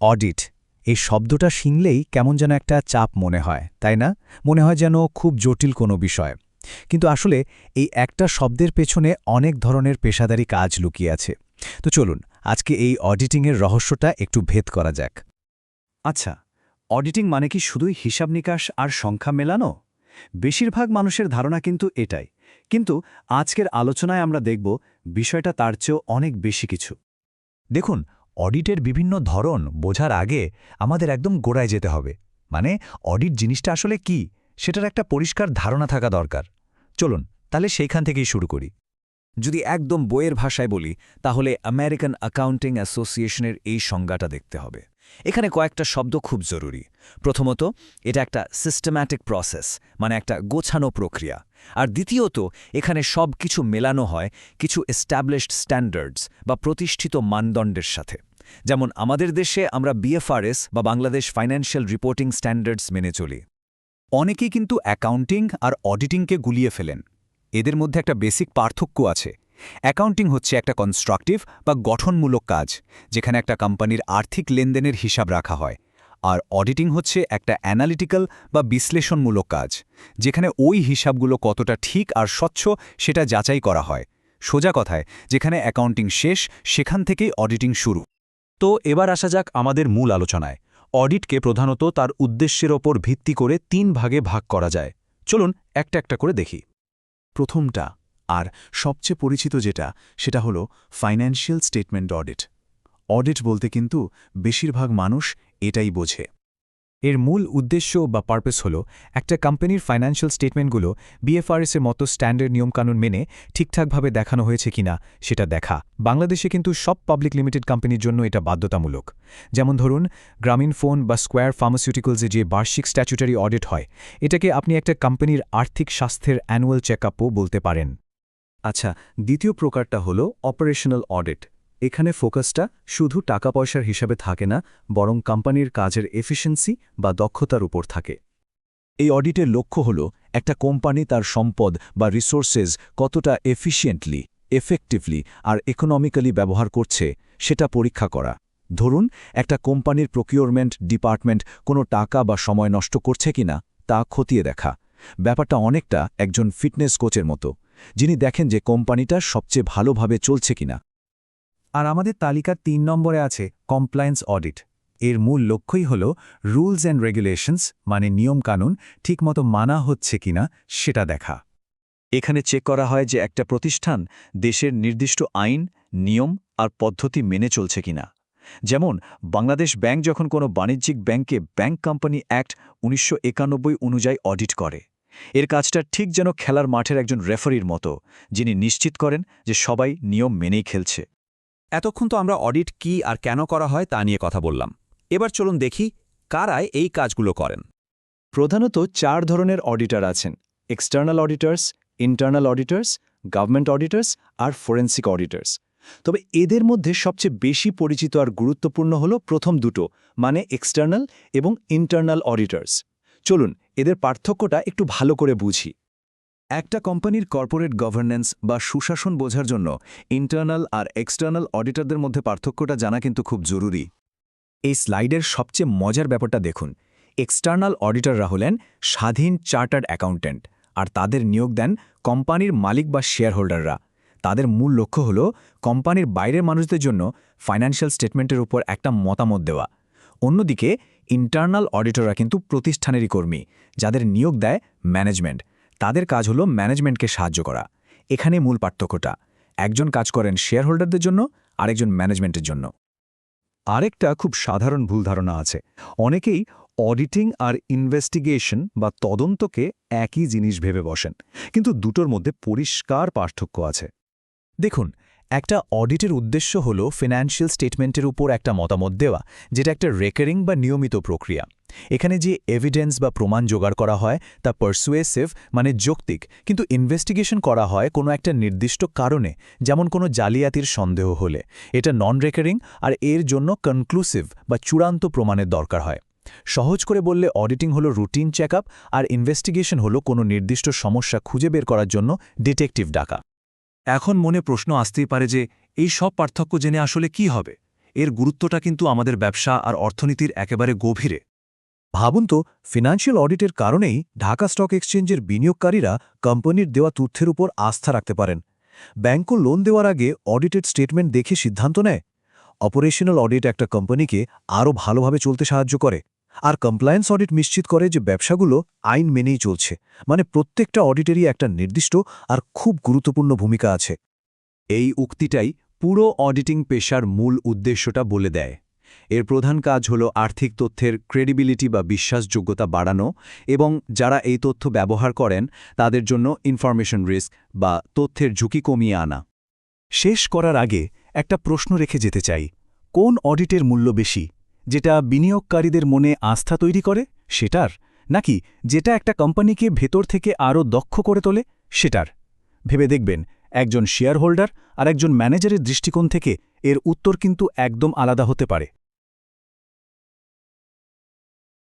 Audit. এই শব্দটা শুনলেই কেমন যেন একটা চাপ মনে হয়, তাই না? মনে হয় যেন খুব জটিল কোনো বিষয়। কিন্তু আসলে এই একটা শব্দের পেছনে অনেক ধরনের পেশাদারি কাজ লুকিয়ে আছে। তো চলুন, আজকে এই অডিটিংয়ের রহস্যটা একটু ভেদ করা যাক। আচ্ছা অডিটিং মানে কি শুধুই হিসাব নিকাশ আর সংখ্যা মেলানো? বেশিরভাগ মানুষের ধারণা কিন্তু এটাই। কিন্তু আজকের আলোচনায় আমরা দেখব বিষয়টা তার চেয়েও অনেক বেশি কিছু। দেখুন অডিটের বিভিন্ন ধরন বোঝার আগে আমাদের একদম গোড়ায় যেতে হবে। মানে অডিট জিনিসটা আসলে কি? সেটার একটা পরিষ্কার ধারণা থাকা দরকার। চলুন, তাহলে সেইখান থেকেই শুরু করি। যদি একদম বইয়ের ভাষায় বলি, তাহলে আমেরিকান অ্যাকাউন্টিং অ্যাসোসিয়েশনের এই সংজ্ঞাটা দেখতে হবে। এখানে কয়েকটা শব্দ খুব জরুরি। প্রথমত, এটা একটা সিস্টেম্যাটিক প্রসেস মানে একটা গোছানো প্রক্রিয়া। আর দ্বিতীয়ত, এখানে সব কিছু মেলানো হয় কিছু এস্টাবলিশড স্ট্যান্ডার্ডস বা প্রতিষ্ঠিত মানদণ্ডের সাথে। যেমন আমাদের দেশে আমরা বিএফআরএস বা বাংলাদেশ ফাইন্যান্সিয়াল রিপোর্টিং স্ট্যান্ডার্ডস মেনে চলি। অনেকেই কিন্তু অ্যাকাউন্টিং আর অডিটিংকে গুলিয়ে ফেলেন। এদের মধ্যে একটা বেসিক পার্থক্য আছে। অ্যাকাউন্টিং হচ্ছে একটা কনস্ট্রাকটিভ বা গঠনমূলক কাজ, যেখানে একটা কোম্পানির আর্থিক লেনদেনের হিসাব রাখা হয়। আর অডিটিং হচ্ছে একটা অ্যানালিটিক্যাল বা বিশ্লেষণমূলক কাজ, যেখানে ওই হিসাবগুলো কতটা ঠিক আর স্বচ্ছ সেটা যাচাই করা হয়। সোজা কথায়, যেখানে অ্যাকাউন্টিং শেষ, সেখান থেকেই অডিটিং শুরু। তো এবার আসা যাক আমাদের মূল আলোচনায়। অডিটকে প্রধানত তার উদ্দেশ্যের ওপর ভিত্তি করে তিন ভাগে ভাগ করা যায়। চলুন একটা একটা করে দেখি। প্রথমটা আর সবচেয়ে পরিচিত যেটা, সেটা হলো ফাইন্যান্সিয়াল স্টেটমেন্ট অডিট অডিট বলতে কিন্তু বেশিরভাগ মানুষ এটাই বোঝে। এর মূল উদ্দেশ্য বা পারপাস হল একটা কোম্পানির ফাইন্যান্সিয়াল স্টেটমেন্টগুলো বিএফআরএসের মতো স্ট্যান্ডার্ড নিয়মকানুন মেনে ঠিকঠাকভাবে দেখানো হয়েছে কিনা সেটা দেখা। বাংলাদেশে কিন্তু সব পাবলিক লিমিটেড কোম্পানির জন্য এটা বাধ্যতামূলক। যেমন ধরুন, গ্রামীণ ফোন বা স্কোয়ার ফার্মাসিউটিক্যালসে যে বার্ষিক স্ট্যাচুটারি অডিট হয়, এটাকে আপনি একটা কোম্পানির আর্থিক স্বাস্থ্যের অ্যানুয়াল চেকআপও বলতে পারেন। আচ্ছা দ্বিতীয় প্রকারটা হলো অপারেশনাল অডিট এখানে ফোকাসটা শুধু টাকা পয়সার হিসাবে থাকে না, বরং কোম্পানির কাজের এফিসিয়েন্সি বা দক্ষতার উপর থাকে। এই অডিটের লক্ষ্য হল একটা কোম্পানি তার সম্পদ বা রিসোর্সেস কতটা এফিশিয়েন্টলি এফেক্টিভলি আর ইকোনমিক্যালি ব্যবহার করছে, সেটা পরীক্ষা করা। ধরুন, একটা কোম্পানির প্রকিউরমেন্ট ডিপার্টমেন্ট কোনো টাকা বা সময় নষ্ট করছে কিনা, তা খতিয়ে দেখা। ব্যাপারটা অনেকটা একজন ফিটনেস কোচের মতো, যিনি দেখেন যে কোম্পানিটা সবচেয়ে ভালোভাবে চলছে কিনা। আর আমাদের তালিকার তিন নম্বরে আছে কমপ্লায়েন্স অডিট এর মূল লক্ষ্যই হল রুলস অ্যান্ড রেগুলেশনস মানে নিয়মকানুন, ঠিকমতো মানা হচ্ছে কিনা সেটা দেখা। এখানে চেক করা হয় যে একটা প্রতিষ্ঠান দেশের নির্দিষ্ট আইন, নিয়ম আর পদ্ধতি মেনে চলছে কিনা। যেমন, বাংলাদেশ ব্যাংক যখন কোনো বাণিজ্যিক ব্যাংকে ব্যাংক কোম্পানি অ্যাক্ট উনিশশো একানব্বই অনুযায়ী অডিট করে। এর কাজটা ঠিক যেন খেলার মাঠের একজন রেফারির মতো, যিনি নিশ্চিত করেন যে সবাই নিয়ম মেনেই খেলছে। এতক্ষণ তো আমরা অডিট কি আর কেন করা হয় তা নিয়ে কথা বললাম। এবার চলুন দেখি কারায় এই কাজগুলো করেন। প্রধানত চার ধরনের অডিটার আছেন, external auditors, internal auditors, government auditors আর ফোরেন্সিক অডিটার্স। তবে এদের মধ্যে সবচেয়ে বেশি পরিচিত আর গুরুত্বপূর্ণ হল প্রথম দুটো মানে এক্সটার্নাল এবং ইন্টারনাল অডিটার্স। চলুন, এদের পার্থক্যটা একটু ভালো করে বুঝি। একটা কোম্পানির কর্পোরেট গভর্নেন্স বা সুশাসন বোঝার জন্য ইন্টারনাল আর এক্সটার্নাল অডিটরদের মধ্যে পার্থক্যটা জানা কিন্তু খুব জরুরি। এই স্লাইডের সবচেয়ে মজার ব্যাপারটা দেখুন। এক্সটার্নাল অডিটররা হলেন স্বাধীন চার্টার্ড অ্যাকাউন্ট্যান্ট আর তাদের নিয়োগ দেন কোম্পানির মালিক বা শেয়ার হোল্ডাররা তাদের মূল লক্ষ্য হল কোম্পানির বাইরের মানুষদের জন্য ফাইন্যান্সিয়াল স্টেটমেন্টের উপর একটা মতামত দেওয়া। অন্যদিকে, ইন্টারনাল অডিটররা কিন্তু প্রতিষ্ঠানেরই কর্মী, যাদের নিয়োগ দেয় ম্যানেজমেন্ট। তাদের কাজ হলো ম্যানেজমেন্টকে সাহায্য করা। এখানে মূল পার্থক্যটা, একজন কাজ করেন শেয়ার হোল্ডারদের জন্য, আরেকজন ম্যানেজমেন্টের জন্য। আরেকটা খুব সাধারণ ভুল ধারণা আছে। অনেকেই অডিটিং আর ইনভেস্টিগেশন বা তদন্তকে একই জিনিস ভেবে বসেন, কিন্তু দুটোর মধ্যে পরিষ্কার পার্থক্য আছে। দেখুন একটা অডিটের উদ্দেশ্য হল ফিনান্সিয়াল স্টেটমেন্টের উপর একটা মতামত দেওয়া, যেটা একটা রেকারিং বা নিয়মিত প্রক্রিয়া। এখানে যে এভিডেন্স বা প্রমাণ জোগাড় করা হয়, তা পারসুয়েসিভ মানে যৌক্তিক, কিন্তু ইনভেস্টিগেশন করা হয় কোনো একটা নির্দিষ্ট কারণে, যেমন কোনো জালিয়াতির সন্দেহ হলে। এটা নন রেকারিং আর এর জন্য কনক্লুসিভ বা চূড়ান্ত প্রমাণের দরকার হয়। সহজ করে বললে অডিটিং হলো রুটিন চেক আর ইনভেস্টিগেশন হলো কোনো নির্দিষ্ট সমস্যা খুঁজে বের করার জন্য ডিটেকটিভ ডাকা। এখন মনে প্রশ্ন আসতেই পারে যে, এই সব পার্থক্য জেনে আসলে কি হবে? এর গুরুত্বটা কিন্তু আমাদের ব্যবসা আর অর্থনীতির একেবারে গভীরে। ভাবুন তো ফিনান্সিয়াল অডিটের কারণেই ঢাকা স্টক এক্সচেঞ্জের বিনিয়োগকারীরা কোম্পানির দেওয়া তথ্যের উপর আস্থা রাখতে পারেন। ব্যাংকও লোন দেওয়ার আগে অডিটেড স্টেটমেন্ট দেখে সিদ্ধান্ত নেয়। অপারেশনাল অডিট একটা কোম্পানিকে আরও ভালোভাবে চলতে সাহায্য করে। আর কমপ্লায়েন্স অডিট নিশ্চিত করে যে ব্যবসাগুলো আইন মেনেই চলছে। মানে প্রত্যেকটা অডিটেরই একটা নির্দিষ্ট আর খুব গুরুত্বপূর্ণ ভূমিকা আছে। এই উক্তিটাই পুরো অডিটিং পেশার মূল উদ্দেশ্যটা বলে দেয়। এর প্রধান কাজ হল আর্থিক তথ্যের ক্রেডিবিলিটি বা বিশ্বাসযোগ্যতা বাড়ানো এবং যারা এই তথ্য ব্যবহার করেন, তাদের জন্য ইনফরমেশন রিস্ক বা তথ্যের ঝুঁকি কমিয়ে আনা। শেষ করার আগে একটা প্রশ্ন রেখে যেতে চাই। কোন অডিটের মূল্য বেশি? যেটা বিনিয়োগকারীদের মনে আস্থা তৈরি করে, সেটার? নাকি যেটা একটা কোম্পানিকে ভেতর থেকে আরও দক্ষ করে তোলে, সেটার? ভেবে দেখবেন, একজন শেয়ার হোল্ডার আর একজন ম্যানেজারের দৃষ্টিকোণ থেকে এর উত্তর কিন্তু একদম আলাদা হতে পারে।